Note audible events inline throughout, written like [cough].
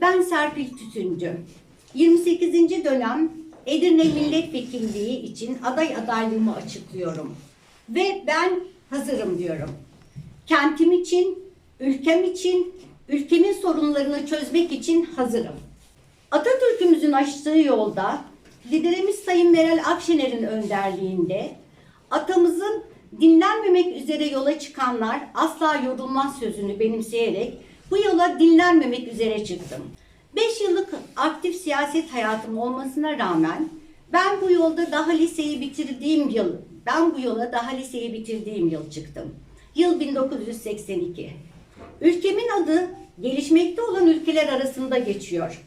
Ben Serpil Tütüncü. 28. dönem Edirne Milletvekilliği için aday adaylığımı açıklıyorum. Ve ben hazırım diyorum. Kentim için, ülkem için, ülkemin sorunlarını çözmek için hazırım. Atatürk'ümüzün açtığı yolda liderimiz Sayın Meral Akşener'in önderliğinde atamızın dinlenmemek üzere yola çıkanlar asla yorulmaz sözünü benimseyerek bu yola dinlenmemek üzere çıktım. 5 yıllık aktif siyaset hayatım olmasına rağmen ben bu yolda daha liseyi bitirdiğim yıl, ben bu yola daha liseyi bitirdiğim yıl çıktım. Yıl 1982. Ülkemin adı gelişmekte olan ülkeler arasında geçiyor.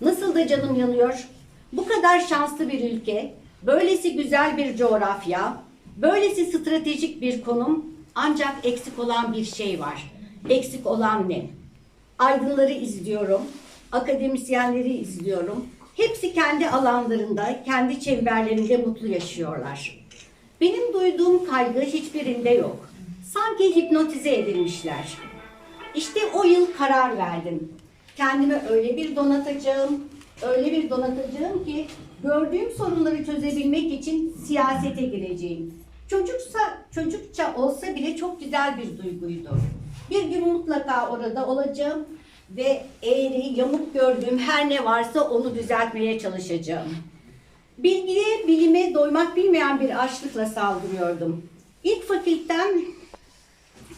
Nasıl da canım yanıyor. Bu kadar şanslı bir ülke, böylesi güzel bir coğrafya, böylesi stratejik bir konum ancak eksik olan bir şey var. Eksik olan ne? Aydınları izliyorum, akademisyenleri izliyorum. Hepsi kendi alanlarında, kendi çemberlerinde mutlu yaşıyorlar. Benim duyduğum kaygı hiçbirinde yok. Sanki hipnotize edilmişler. İşte o yıl karar verdim. Kendime öyle bir donatacağım, öyle bir donatacağım ki gördüğüm sorunları çözebilmek için siyasete gireceğim. Çocuksa, çocukça olsa bile çok güzel bir duyguydu. Bir gün mutlaka orada olacağım ve eğri, yamuk gördüğüm her ne varsa onu düzeltmeye çalışacağım. Bilgiye, bilime doymak bilmeyen bir açlıkla saldırıyordum. İlk fakültem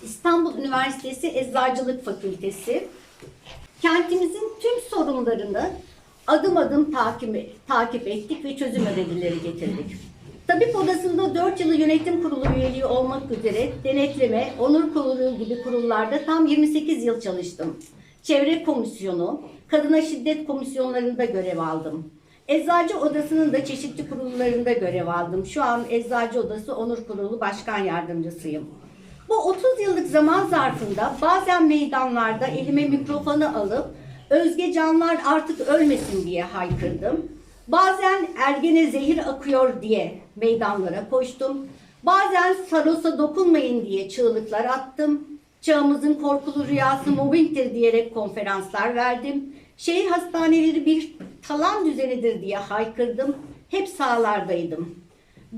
İstanbul Üniversitesi Eczacılık Fakültesi. Kentimizin tüm sorunlarını adım adım takip, takip ettik ve çözüm önerileri getirdik. Tabip Odası'nda 4 yılı yönetim kurulu üyeliği olmak üzere denetleme, onur kurulu gibi kurullarda tam 28 yıl çalıştım. Çevre komisyonu, kadına şiddet komisyonlarında görev aldım. Eczacı Odası'nın da çeşitli kurullarında görev aldım. Şu an Eczacı Odası Onur Kurulu Başkan Yardımcısıyım. Bu 30 yıllık zaman zarfında bazen meydanlarda elime mikrofonu alıp Özge Canlar artık ölmesin diye haykırdım. Bazen ergene zehir akıyor diye meydanlara koştum. Bazen Saros'a dokunmayın diye çığlıklar attım. Çağımızın korkulu rüyası mobbingtir diyerek konferanslar verdim. Şehir hastaneleri bir talan düzenidir diye haykırdım. Hep sahalardaydım.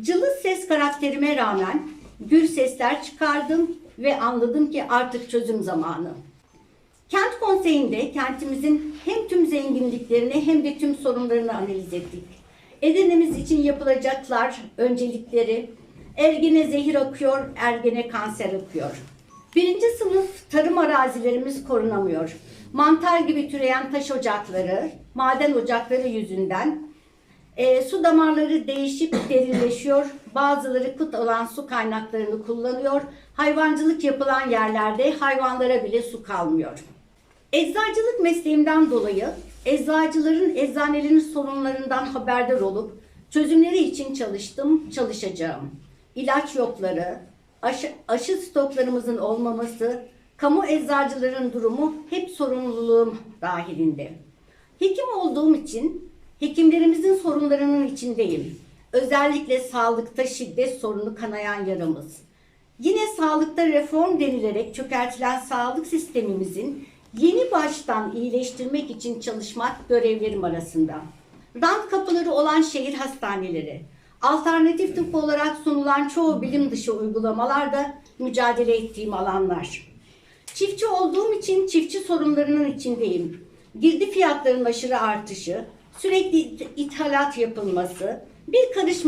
Cılız ses karakterime rağmen gür sesler çıkardım ve anladım ki artık çözüm zamanı. Kent konseyinde kentimizin hem tüm zenginliklerini hem de tüm sorunlarını analiz ettik. Edirne'miz için yapılacaklar, öncelikleri, ergene zehir akıyor, ergene kanser akıyor. Birinci sınıf tarım arazilerimiz korunamıyor. Mantar gibi türeyen taş ocakları, maden ocakları yüzünden e, su damarları değişip [clears throat] derinleşiyor. Bazıları kıt olan su kaynaklarını kullanıyor. Hayvancılık yapılan yerlerde hayvanlara bile su kalmıyor. Eczacılık mesleğimden dolayı eczacıların eczanelerin sorunlarından haberdar olup çözümleri için çalıştım, çalışacağım. İlaç yokları, aşı, aşı stoklarımızın olmaması, kamu eczacıların durumu hep sorumluluğum dahilinde. Hekim olduğum için hekimlerimizin sorunlarının içindeyim. Özellikle sağlıkta şiddet sorunu kanayan yaramız. Yine sağlıkta reform denilerek çökertilen sağlık sistemimizin yeni baştan iyileştirmek için çalışmak görevlerim arasında. Rant kapıları olan şehir hastaneleri, alternatif tıp olarak sunulan çoğu bilim dışı uygulamalar da mücadele ettiğim alanlar. Çiftçi olduğum için çiftçi sorunlarının içindeyim. Girdi fiyatlarının aşırı artışı, sürekli it- ithalat yapılması, bir karış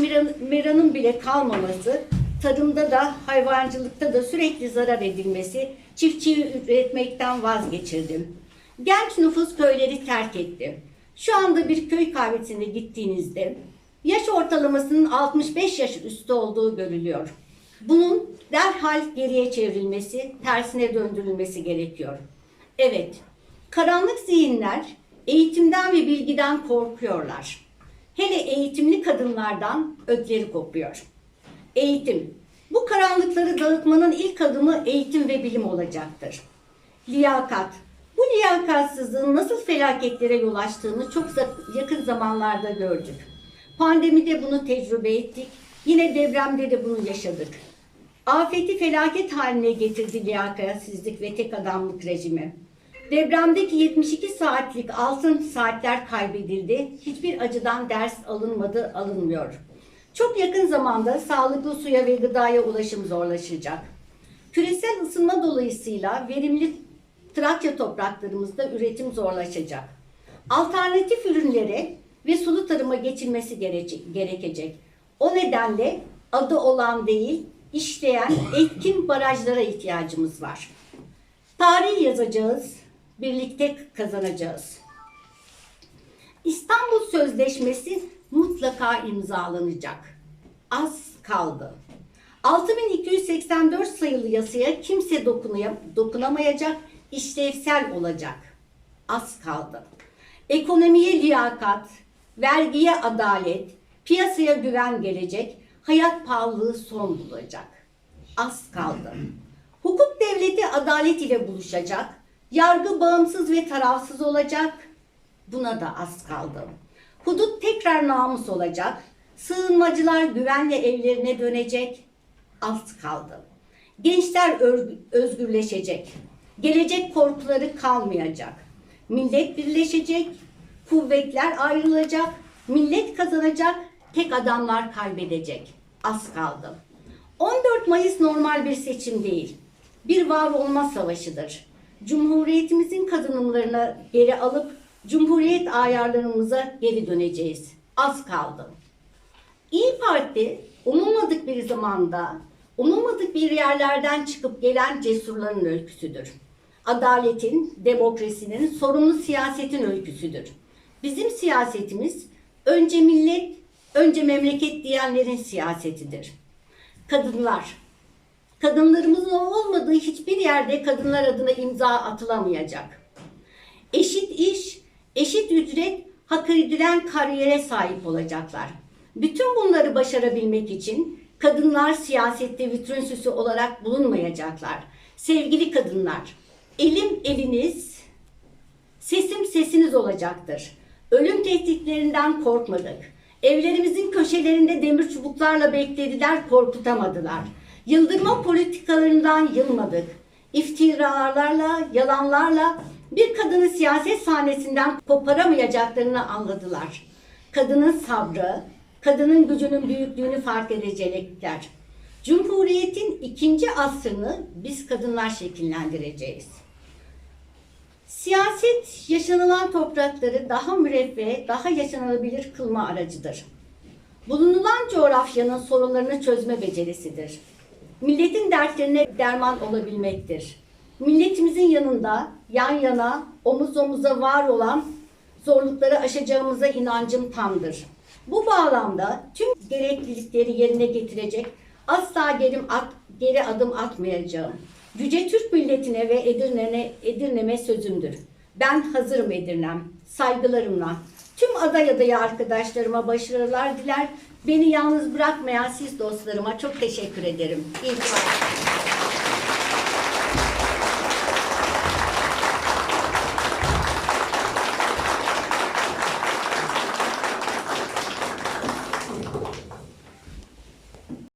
meranın bile kalmaması, tarımda da hayvancılıkta da sürekli zarar edilmesi çiftçiyi üretmekten vazgeçirdim. Genç nüfus köyleri terk etti. Şu anda bir köy kahvesine gittiğinizde yaş ortalamasının 65 yaş üstü olduğu görülüyor. Bunun derhal geriye çevrilmesi, tersine döndürülmesi gerekiyor. Evet, karanlık zihinler eğitimden ve bilgiden korkuyorlar. Hele eğitimli kadınlardan ödleri kopuyor. Eğitim. Bu karanlıkları dağıtmanın ilk adımı eğitim ve bilim olacaktır. Liyakat. Bu liyakatsızlığın nasıl felaketlere yol açtığını çok yakın zamanlarda gördük. Pandemide bunu tecrübe ettik. Yine depremde de bunu yaşadık. Afeti felaket haline getirdi liyakatsizlik ve tek adamlık rejimi. Depremdeki 72 saatlik altın saatler kaybedildi. Hiçbir acıdan ders alınmadı, alınmıyor. Çok yakın zamanda sağlıklı suya ve gıdaya ulaşım zorlaşacak. Küresel ısınma dolayısıyla verimli Trakya topraklarımızda üretim zorlaşacak. Alternatif ürünlere ve sulu tarıma geçilmesi gerekecek. O nedenle adı olan değil, işleyen etkin barajlara ihtiyacımız var. Tarih yazacağız, birlikte kazanacağız. İstanbul Sözleşmesi mutlaka imzalanacak. Az kaldı. 6284 sayılı yasaya kimse dokunamayacak, işlevsel olacak. Az kaldı. Ekonomiye liyakat, vergiye adalet, piyasaya güven gelecek, hayat pahalılığı son bulacak. Az kaldı. Hukuk devleti adalet ile buluşacak, yargı bağımsız ve tarafsız olacak, Buna da az kaldı. Hudut tekrar namus olacak. Sığınmacılar güvenle evlerine dönecek. Az kaldı. Gençler özgürleşecek. Gelecek korkuları kalmayacak. Millet birleşecek. Kuvvetler ayrılacak. Millet kazanacak. Tek adamlar kaybedecek. Az kaldı. 14 Mayıs normal bir seçim değil. Bir var olma savaşıdır. Cumhuriyetimizin kazanımlarını geri alıp Cumhuriyet ayarlarımıza geri döneceğiz. Az kaldı. İyi Parti umulmadık bir zamanda, umulmadık bir yerlerden çıkıp gelen cesurların öyküsüdür. Adaletin, demokrasinin, sorumlu siyasetin öyküsüdür. Bizim siyasetimiz önce millet, önce memleket diyenlerin siyasetidir. Kadınlar, kadınlarımızın olmadığı hiçbir yerde kadınlar adına imza atılamayacak. Eşit iş, eşit ücret, hak edilen kariyere sahip olacaklar. Bütün bunları başarabilmek için kadınlar siyasette vitrin süsü olarak bulunmayacaklar. Sevgili kadınlar, elim eliniz, sesim sesiniz olacaktır. Ölüm tehditlerinden korkmadık. Evlerimizin köşelerinde demir çubuklarla beklediler, korkutamadılar. Yıldırma politikalarından yılmadık. İftiralarla, yalanlarla bir kadını siyaset sahnesinden koparamayacaklarını anladılar. Kadının sabrı, kadının gücünün büyüklüğünü fark edecekler. Cumhuriyetin ikinci asrını biz kadınlar şekillendireceğiz. Siyaset yaşanılan toprakları daha müreffeh, daha yaşanılabilir kılma aracıdır. Bulunulan coğrafyanın sorunlarını çözme becerisidir. Milletin dertlerine derman olabilmektir. Milletimizin yanında, yan yana, omuz omuza var olan zorlukları aşacağımıza inancım tamdır. Bu bağlamda tüm gereklilikleri yerine getirecek, asla geri, at, geri adım atmayacağım. Yüce Türk milletine ve Edirne'ne, Edirne'me sözümdür. Ben hazırım Edirne'm, saygılarımla. Tüm aday adayı arkadaşlarıma başarılar diler. Beni yalnız bırakmayan siz dostlarıma çok teşekkür ederim. İyi varsınız.